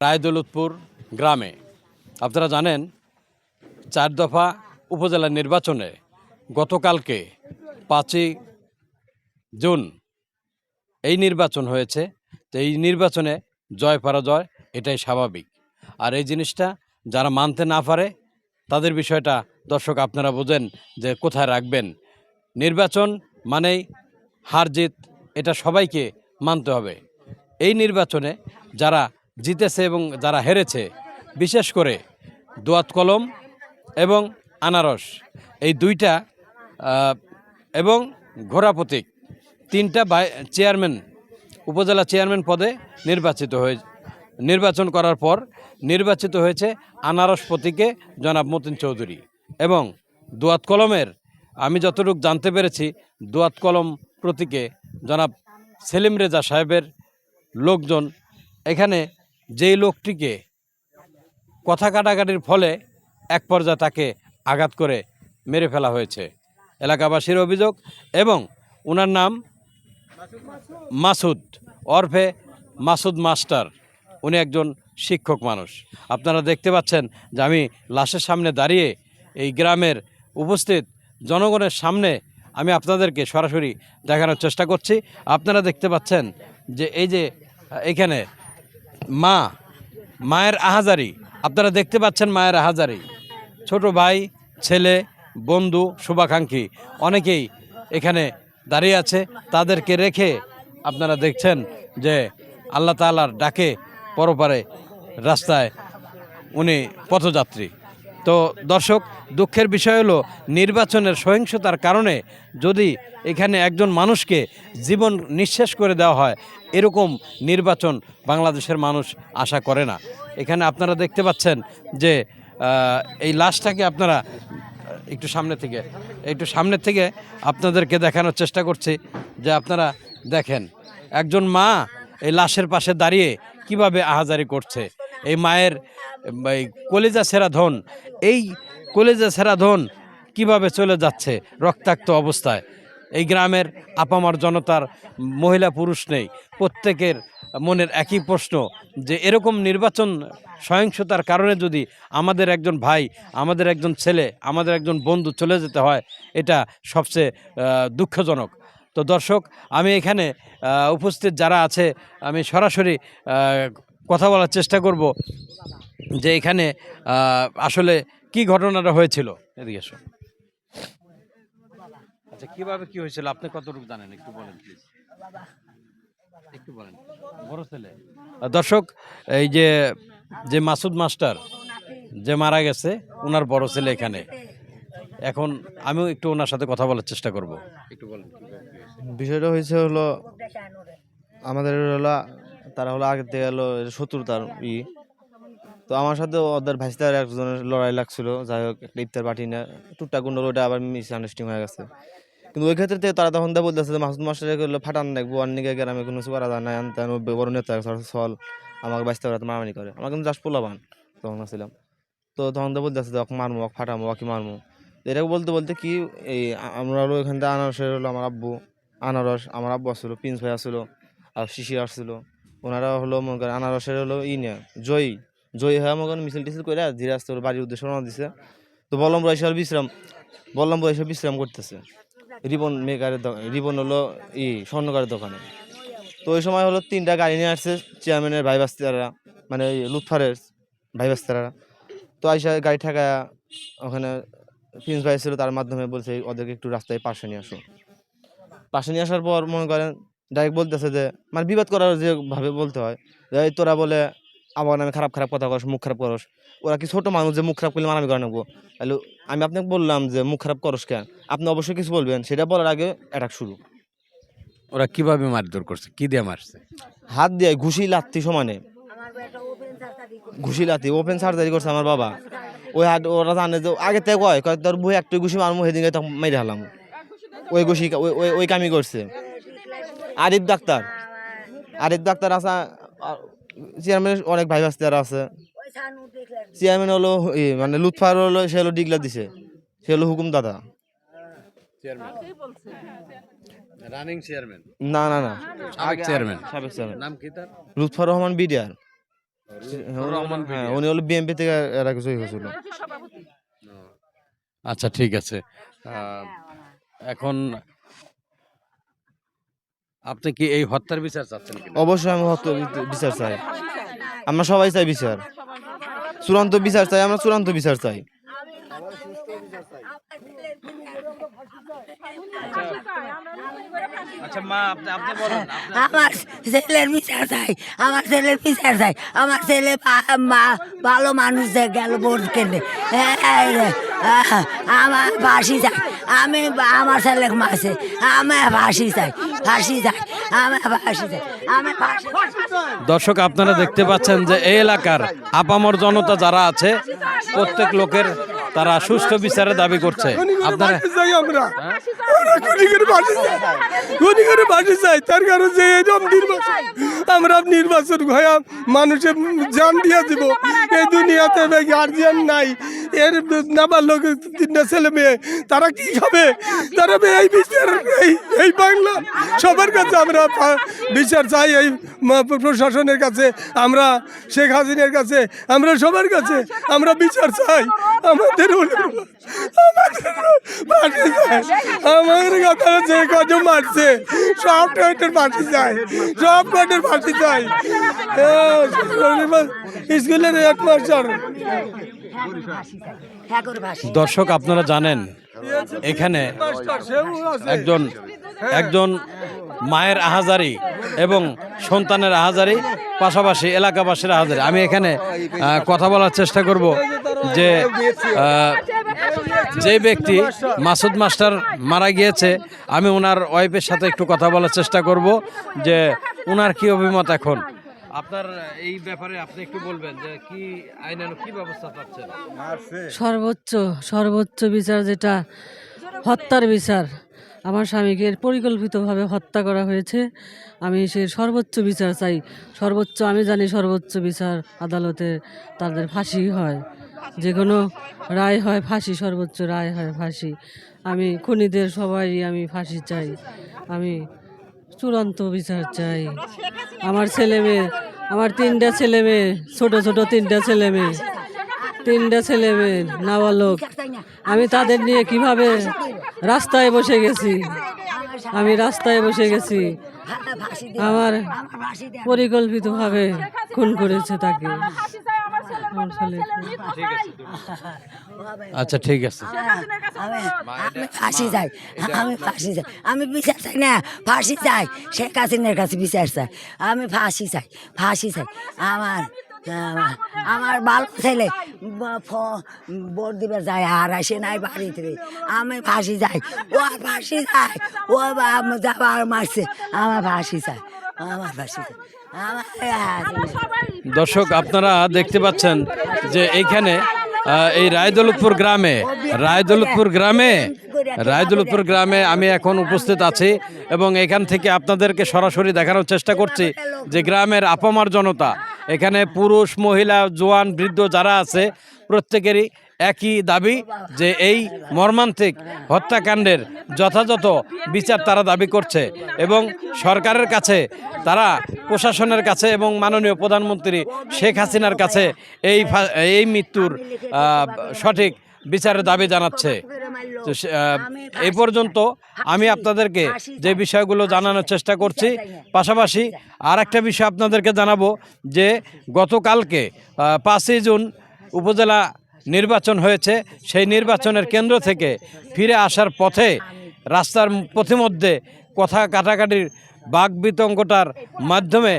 রায়দৌলতপুর গ্রামে। আপনারা জানেন, চার দফা উপজেলা নির্বাচনে গতকালকে পাঁচই জুন এই নির্বাচন হয়েছে। তো এই নির্বাচনে জয় পরাজয়, এটাই স্বাভাবিক। আর এই জিনিসটা যারা মানতে না পারে, তাদের বিষয়টা দর্শক আপনারা বোঝেন যে কোথায় রাখবেন। নির্বাচন মানেই হার জিত, এটা সবাইকে মানতে হবে। এই নির্বাচনে যারা জিতেছে এবং যারা হেরেছে, বিশেষ করে দোয়াত কলম এবং আনারস, এই দুইটা এবং ঘোড়া প্রতীক, তিনটা চেয়ারম্যান, উপজেলা চেয়ারম্যান পদে নির্বাচিত হয়ে, নির্বাচন করার পর নির্বাচিত হয়েছে আনারস প্রতীকে জনাব মতিন চৌধুরী এবং দোয়াত কলমের, আমি যতটুকু জানতে পেরেছি, দোয়াত কলম প্রতীকে জনাব সেলিম রেজা সাহেবের লোকজন এখানে যেই লোকটিকে কথা কাটাকাটির ফলে এক পর্যায়ে তাকে আঘাত করে মেরে ফেলা হয়েছে। এলাকাবাসীর অভিযোগ এবং ওনার নাম মাসুদ, ওরফে মাসুদ মাস্টার। উনি একজন শিক্ষক মানুষ। আপনারা দেখতে পাচ্ছেন যে আমি লাশের সামনে দাঁড়িয়ে এই গ্রামের উপস্থিত জনগণের সামনে আমি আপনাদেরকে সরাসরি দেখানোর চেষ্টা করছি। আপনারা দেখতে পাচ্ছেন যে এই যে, এখানে মা, মায়ের আহাজারি। আপনারা দেখতে পাচ্ছেন মায়ের আহাজারি। ছোট ভাই, ছেলে, বন্ধু, শুভাকাঙ্ক্ষী, অনেকেই এখানে দাঁড়িয়ে আছে। তাদেরকে রেখে আপনারা দেখছেন যে আল্লাহ তালার ডাকে পরপারে রাস্তায় উনি পথযাত্রী। তো দর্শক, দুঃখের বিষয় হলো নির্বাচনের সহিংসতার কারণে যদি এখানে একজন মানুষকে জীবন নিঃশেষ করে দেওয়া হয়, এরকম নির্বাচন বাংলাদেশের মানুষ আশা করে না। এখানে আপনারা দেখতে পাচ্ছেন যে এই লাশটাকে আপনারা, একটু সামনে থেকে, একটু সামনে থেকে আপনাদেরকে দেখানোর চেষ্টা করছি যে আপনারা দেখেন, একজন মা এই লাশের পাশে দাঁড়িয়ে কীভাবে আহাজারি করছে। এই মায়ের কলিজা সেরা ধন। এই কলেজা সেরা ধন কীভাবে চলে যাচ্ছে? রক্তাক্ত অবস্থায়। এই গ্রামের আপামার জনতার মহিলা পুরুষ নেই। প্রত্যেকের মনের একই প্রশ্ন, যে এরকম নির্বাচন সহিংসতার কারণে যদি আমাদের একজন ভাই, আমাদের একজন ছেলে, আমাদের একজন বন্ধু চলে যেতে হয়, এটা সবচেয়ে দুঃখজনক। তো দর্শক, আমি এখানে উপস্থিত যারা আছে, আমি সরাসরি কথা বলার চেষ্টা করব যে এখানে আসলে কি ঘটনাটা হয়েছিল? এদিকে এসো। আচ্ছা কীভাবে কি হয়েছিল? আপনি কতটুকু জানেন? একটু বলেন প্লিজ একটু বলেন। বড় ছেলে। দর্শক, এই যে যে মাসুদ মাস্টার যে মারা গেছে ওনার বড় ছেলে এখানে। এখন আমিও একটু ওনার সাথে কথা বলার চেষ্টা করব। একটু বলেন? বিষয়টা হয়েছে হলো, আমাদের হলো তারা হলো আগে থেকে হলো শত্রুতার ই। তো আমার সাথে ওদের ভাইস্তার একজনের লড়াই লাগছিল, যাই হোক, একটা ইফতার পার্টি না টুকটা গুন্ডল ওটা আবার মিস আন্ডারস্ট্যান্ডিং হয়ে গেছে। কিন্তু ওই ক্ষেত্রে তারা তখন দা বলতেছে যে মাসুদ মাস্টার হলো ফাটান দেখব অন্যকে গ্রামে কোনো কিছু করা যায় না আনতে বড় নেতা সল, আমাকে বাইসতে পারে মারামারি করে। আমার কিন্তু জাস্ট পোলাবান তখন ছিলাম তো তখন তো বলতেছে ওকে মারমো, ওকে ফাটামো, ওকে মারমো। এটাকে বলতে বলতে কি, এই আমরা হলো এখান থেকে আনারসের হলো আমার আব্বু, আনারস, আমার আব্বু আসছিল, প্রিন্স ভাই আসছিল, আর শিশির আসছিল। ওনারা হলো মনে করেন আনারসের হলো ই নিয়ে, জয়ী। জয়ী হয়ে মনে করেন মিছিল টিছিল করে ধীরে আসতে বাড়ির উদ্দেশ্যে রওনা দিছে। তো বল্লম বললাম এসে বিশ্রাম, বললাম এসে বিশ্রাম করতেছে। রিবন মেকারের রিবন হলো ই স্বর্ণকারের দোকানে। তো ওই সময় হলো তিনটা গাড়ি নিয়ে আসছে চেয়ারম্যানের ভাই বাস্তারা মানে লুৎফারের ভাই বাস্তারা তো আইসা গাড়ি ঠেকায় ওখানে প্রিন্স ভাই ছিল তার মাধ্যমে বলছে ওদেরকে একটু রাস্তায় পাশে নিয়ে আসো। পাশে নিয়ে আসার পর মনে করেন ডাইরেক্ট বলতেছে যে মানে বিবাদ করার যেভাবে বলতে হয় এই তোরা বলে আমার নামে খারাপ খারাপ কথা করস মুখ খারাপ করস। ওরা কি ছোট মানুষ যে মুখ খারাপ করলে মানামি করে নেব তাহলে আমি আপনাকে বললাম যে মুখ খারাপ করস কেন? আপনি অবশ্যই কিছু বলবেন সেটা বলার আগে অ্যাটাক শুরু। ওরা কীভাবে মারধর করছে? কি দিয়ে মারছে? হাত দিয়ে ঘুষি লাত্তি সমানে। ঘুষি লাত্তি ওপেন সার্জারি করছে আমার বাবা। ওই হাত ওরা জানে যে আগে থেকে কয় তোর বই একটু ঘুষি মারমু সেদিকে তখন মেরে হালাম ওই ঘুষি ওই ওই- ওই কামই করছে। আরিফ ডাক্তার। আরিফ ডাক্তার আছে চেয়ারম্যান অনেক ভাই ভাস্তার আছে। চেয়ারম্যান হলো মানে লুৎফার হলো সে হলো ডিগলা দিছে। সে হলো হুকুম দাদা। চেয়ারম্যান রানিং চেয়ারম্যান না না না। সাবেক চেয়ারম্যান সাবেক চেয়ারম্যান নাম কি তার? লুৎফর রহমান বিডিআর। রহমান হ্যাঁ উনি হলো বিএমপি থেকে এরা কিছু হয়েছিল আচ্ছা ঠিক আছে। এখন আপনি কি এই হত্যার বিচার চাচ্ছেন অবশ্যই আমি হত্য বিচার চাই। আমরা সবাই চাই বিচার। চূড়ান্ত বিচার চাই আমরা চূড়ান্ত বিচার চাই। আচ্ছা মা আপনি আপনি বলুন আপনি আমার ছেলের বিচার চাই আমার ছেলের বিচার চাই। আমার ছেলে ভালো মানুষ গেল ভোট কেন্দ্রে। আমার ফাঁসি চাই। আমি আমার ছেলে মাসে আমার ফাঁসি চাই ফাঁসি চাই আমার ফাঁসি চাই, আমি দর্শক, আপনারা দেখতে পাচ্ছেন যে এই এলাকার আপামর জনতা যারা আছে, প্রত্যেক লোকের তারা সুষ্ঠু বিচারের দাবি করছে। আপনারা চাই তার কারণ যে এরকম নির্বাচন আমরা নির্বাচন হয়ে মানুষের জান দিয়ে দিব। এই দুনিয়াতে গার্জিয়ান নাই। এর নাবার লোক তিনটা ছেলে মেয়ে। তারা কি খাবে? তারা এই বিচার এই এই বাংলা সবার কাছে আমরা বিচার চাই। এই প্রশাসনের কাছে আমরা শেখ হাসিনার কাছে আমরা সবার কাছে আমরা বিচার চাই। আমাদের আমাদের আমাদের কথা যে কত মারছে। সব কয়টার ফাঁসি চাই। সব কয়টার ফাঁসি চাই। স্কুলের হেডমাস্টার দর্শক, আপনারা জানেন, এখানে একজন একজন মায়ের আহাজারি এবং সন্তানের আহাজারি পাশাপাশি এলাকাবাসীরা আহাজারি আমি এখানে কথা বলার চেষ্টা করব যে যে ব্যক্তি মাসুদ মাস্টার মারা গিয়েছে আমি ওনার ওয়াইফের সাথে একটু কথা বলার চেষ্টা করব যে ওনার কি অভিমত এখন। আপনার এই ব্যাপারে আপনি একটু বলবেন যে কি আইনানুগ কি ব্যবস্থা পাচ্ছেন? সর্বোচ্চ সর্বোচ্চ বিচার যেটা হত্যার বিচার। আমার স্বামীকে পরিকল্পিতভাবে হত্যা করা হয়েছে। আমি সে সর্বোচ্চ বিচার চাই। সর্বোচ্চ, আমি জানি সর্বোচ্চ বিচার আদালতে তাদের ফাঁসি হয়। যে কোনো রায় হয় ফাঁসি, সর্বোচ্চ রায় হয় ফাঁসি। আমি খুনিদের সবাই আমি ফাঁসি চাই। আমি চূড়ান্ত বিচার চাই। আমার ছেলে মেয়ে আমার তিনটা ছেলে মেয়ে ছোট ছোট তিনটা ছেলে মেয়ে তিনটা ছেলে মেয়ে নাবালক। আমি তাদের নিয়ে কীভাবে রাস্তায় বসে গেছি? আমি রাস্তায় বসে গেছি। আমার পরিকল্পিতভাবে খুন করেছে তাকে। আচ্ছা ঠিক আছে। আমি আমি ফাঁসি যাই আমি ফাঁসি যাই আমি বিচার চাই না। ফাঁসি চাই। শেখ হাসিনার কাছে বিচার চাই। আমি ফাঁসি চাই। ফাঁসি চাই। আমার আমার- আমার ভালো ছেলে ব- ফ- ভোট দিবে যায়, আর আসে নাই বাড়িতে। আমি ফাঁসি যাই। ও ফাঁসি চাই ও যাবার মারছে। আমার ফাঁসি যায়। আমার ফাঁসি আমার দর্শক, আপনারা দেখতে পাচ্ছেন যে এইখানে এই রায়দৌলতপুর গ্রামে রায়দৌলতপুর গ্রামে রায়দৌলতপুর গ্রামে আমি এখন উপস্থিত আছি এবং এখান থেকে আপনাদেরকে সরাসরি দেখানোর চেষ্টা করছি যে গ্রামের আপামার জনতা এখানে পুরুষ মহিলা জোয়ান বৃদ্ধ যারা আছে প্রত্যেকেরই একই দাবি যে এই মর্মান্তিক হত্যাকাণ্ডের যথাযথ বিচার তারা দাবি করছে এবং সরকারের কাছে তারা প্রশাসনের কাছে এবং মাননীয় প্রধানমন্ত্রী শেখ হাসিনার কাছে এই এই মৃত্যুর সঠিক বিচারের দাবি জানাচ্ছে। তো এই পর্যন্ত আমি আপনাদেরকে যে বিষয়গুলো জানানোর চেষ্টা করছি পাশাপাশি আর একটা বিষয় আপনাদেরকে জানাব যে গতকালকে পাঁচই জুন উপজেলা নির্বাচন হয়েছে সেই নির্বাচনের কেন্দ্র থেকে ফিরে আসার পথে রাস্তার পথিমধ্যে কথা কাটাকাটির বাঘ বিতঙ্গটার মাধ্যমে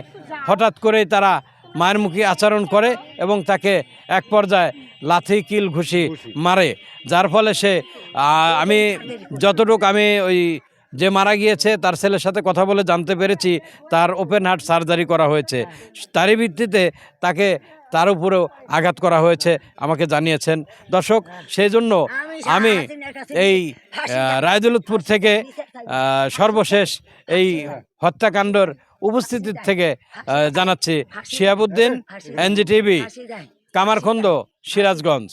হঠাৎ করেই তারা মায়ের মুখী আচরণ করে এবং তাকে এক পর্যায়ে লাথি, কিল ঘুষি মারে। যার ফলে সে আমি যতটুক আমি ওই যে মারা গিয়েছে, তার ছেলের সাথে কথা বলে জানতে পেরেছি, তার ওপেন হার্ট সার্জারি করা হয়েছে। তারই ভিত্তিতে তাকে, তার উপরেও আঘাত করা হয়েছে, আমাকে জানিয়েছেন। দর্শক সেই জন্য আমি এই রায়দুলতপুর থেকে সর্বশেষ এই হত্যাকাণ্ডর উপস্থিতির থেকে জানাচ্ছি শিয়াবুদ্দিন এনজি টিভি কামারখন্দ সিরাজগঞ্জ।